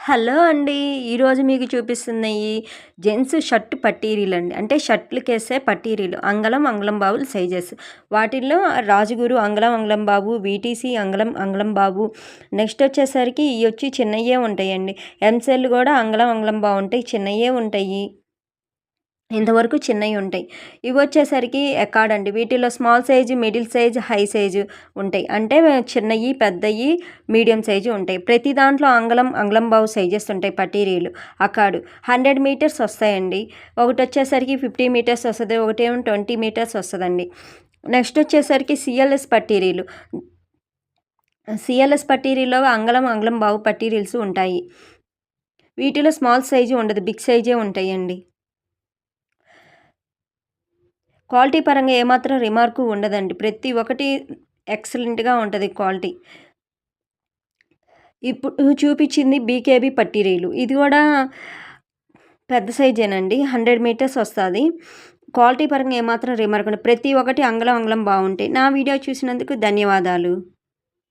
Hello అండి. ఈరోజు మీకు చూపిస్తున్నాయి జెంట్స్ షర్ట్ పట్టీరీలు అండి. అంటే షర్ట్లకేసే పట్టీరీలు. అంగళం అంగళం బాబులు సైజెస్. వాటిల్లో రాజుగురు అంగళం అంగళం బాబు వీటీసీ అంగళం అంగళం బాబు. నెక్స్ట్ వచ్చేసరికి ఇవి వచ్చి చిన్నయ్యే ఉంటాయండి. ఎంసెల్ కూడా అంగళం అంగళం బాగుంటాయి. చిన్నయ్యే ఉంటాయి. ఇంతవరకు చిన్నవి ఉంటాయి. ఇవి వచ్చేసరికి ఎక్కాడండి వీటిలో small size middle size high size ఉంటాయి. అంటే చిన్నవి పెద్దవి మీడియం సైజు ఉంటాయి. ప్రతి దాంట్లో అంగళం అంగళం బావు సైజెస్ ఉంటాయి. పటీరీలు అకాడు హండ్రెడ్ మీటర్స్ వస్తాయండి. ఒకటి వచ్చేసరికి ఫిఫ్టీ మీటర్స్ వస్తుంది. ఒకటి ఏమో ట్వంటీ మీటర్స్ వస్తుందండి. నెక్స్ట్ వచ్చేసరికి సిఎల్ఎస్ పట్టీరీలు. సిఎల్ఎస్ పట్టీరీలో అంగళం అంగళం బావు పట్టీరీల్స్ ఉంటాయి. వీటిలో స్మాల్ సైజు ఉండదు. బిగ్ సైజే ఉంటాయండి. క్వాలిటీ పరంగా ఏమాత్రం రిమార్కు ఉండదండి. ప్రతి ఒక్కటి ఎక్సలెంట్గా ఉంటుంది క్వాలిటీ. ఇప్పుడు చూపించింది బీకేబీ పట్టీరీలు ఇది కూడా పెద్ద సైజేనండి. హండ్రెడ్ మీటర్స్ వస్తుంది. క్వాలిటీ పరంగా ఏమాత్రం రిమార్క్ ప్రతి ఒక్కటి అంగళం అంగళం బాగుంటాయి. నా వీడియో చూసినందుకు ధన్యవాదాలు.